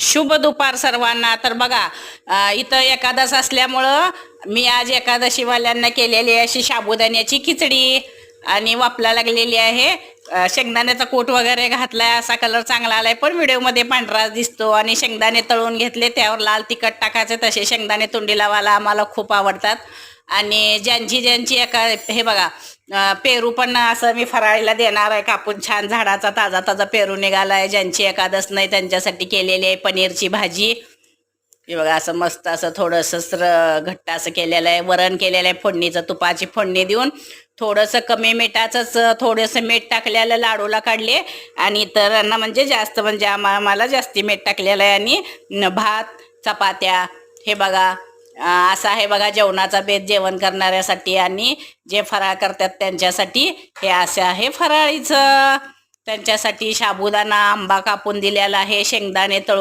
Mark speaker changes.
Speaker 1: शुभ दुपार सर्वांना. तर बघा इथं एकादश असल्यामुळं मी आज एकादशीवाल्यांना केलेली अशी साबुदाण्याची खिचडी आणि वापला लागलेली आहे. शेंगदाण्याचा कोट वगैरे घातलाय असा कलर चांगला आलाय. पण व्हिडिओमध्ये पांढरा दिसतो आणि शेंगदाणे तळून घेतले त्यावर लाल तिखट टाकायचे तसे शेंगदाणे तोंडी लावायला आम्हाला खूप आवडतात. आणि ज्यांची ज्यांची एका हे बघा पेरू पण असं मी फराळीला देणार आहे कापून छान झाडाचा ताजा ताजा पेरू निघाला आहे ज्यांची एकादस नाही त्यांच्यासाठी केलेली आहे पनीरची भाजी. हे बघा असं मस्त असं थोडंसं स्र घट्ट असं केलेलं आहे. वरण केलेलं आहे फोडणीचं तुपाची फोडणी देऊन. थोडंसं कमी मिठाचंच थोडंसं मीठ टाकलेलं लाडूला काढले आणि इतरांना म्हणजे जास्त म्हणजे आम्हा आम्हाला जास्ती मीठ टाकलेलं आहे आणि भात चपात्या हे बघा असा असं आहे बघा जेवणाचा बेत जेवण करणाऱ्यासाठी आणि जे फराळ करतात त्यांच्यासाठी हे असं आहे फराळीचं त्यांच्यासाठी साबुदाणा आंबा कापून दिलेला आहे शेंगदाणे तळू